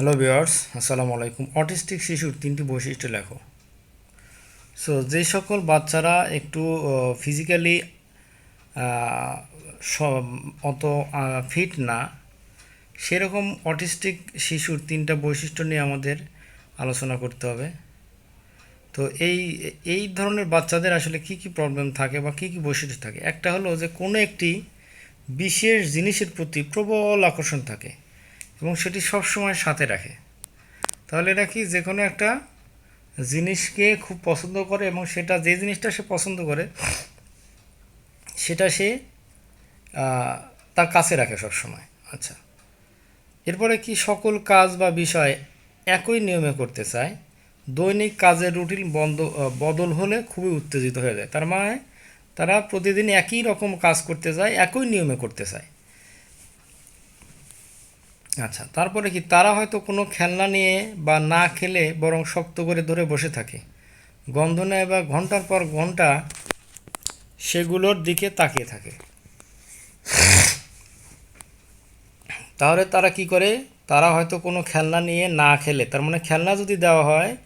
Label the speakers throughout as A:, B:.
A: Hello viewers আসসালামু আলাইকুম। Autistic শিশুর তিনটি বৈশিষ্ট্য লেখো। সো যে সকল বাচ্চারা একটু ফিজিক্যালি অত ফিট না, সেরকম অটিস্টিক শিশুর তিনটা বৈশিষ্ট্য নিয়ে আমাদের আলোচনা করতে হবে। তো এই এই ধরনের বাচ্চাদের আসলে কি কি প্রবলেম থাকে বা কি কি বৈশিষ্ট্য থাকে? একটা হলো যে কোনো একটি বিশেষ জিনিসের প্রতি প্রবল আকর্ষণ থাকে। এবং সেটি সবসময় সাথে রাখে। তাহলে এটা কি? যে কোনো একটা জিনিসকে খুব পছন্দ করে এবং সেটা যে জিনিসটা সে পছন্দ করে, সেটা সে তার কাছে রাখে সবসময়। আচ্ছা। এরপরে কি সকল কাজ বা বিষয় একই নিয়মে করতে চায়? দৈনিক কাজের রুটিন বন্ধ বদল হলে খুবই উত্তেজিত হয়ে যায়। তার মানে তারা প্রতিদিন একই রকম কাজ করতে চায়, একই নিয়মে করতে চায়। আচ্ছা তারপরে কি তারা হয়তো কোনো খেলনা নিয়ে বা না খেলে বরং শক্ত করে ধরে বসে থাকে? গন্ধ নেয় বা ঘণ্টার পর ঘণ্টা সেগুলোর দিকে তাকিয়ে থাকে। তাহলে তারা কি করে? তারা হয়তো কোনো খেলনা নিয়ে না খেলে। তার মানে খেলনা যদি দেওয়া হয়,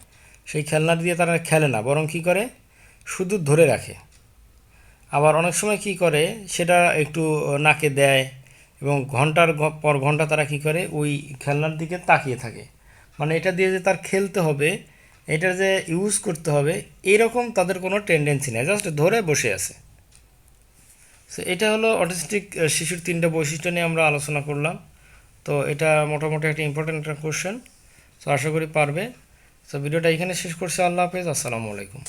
A: সেই খেলনা দিয়ে তারা খেলে না। বরং কি করে? শুধু ধরে রাখে। আবার অনেক সময় কি করে? সেটা একটু নাকে দেয় এবং ঘণ্টার পর ঘণ্টা তারা কি করে? ওই খেলনার দিকে তাকিয়ে থাকে। মানে এটা দিয়ে যে তার খেলতে হবে, এটা যে ইউজ করতে হবে, এরকম তাদের কোনো টেন্ডেন্সি নেই। জাস্ট ধরে বসে আছে। সো এটা হলো অটিস্টিক শিশুর তিনটা বৈশিষ্ট্য নিয়ে আমরা আলোচনা করলাম। তো এটা মোটামুটি একটা ইম্পর্টেন্ট একটা কোশ্চেন সো আশা করি পারবে। সো ভিডিওটা এখানে শেষ করছি। আল্লাহ হাফেজ। আসসালামু আলাইকুম।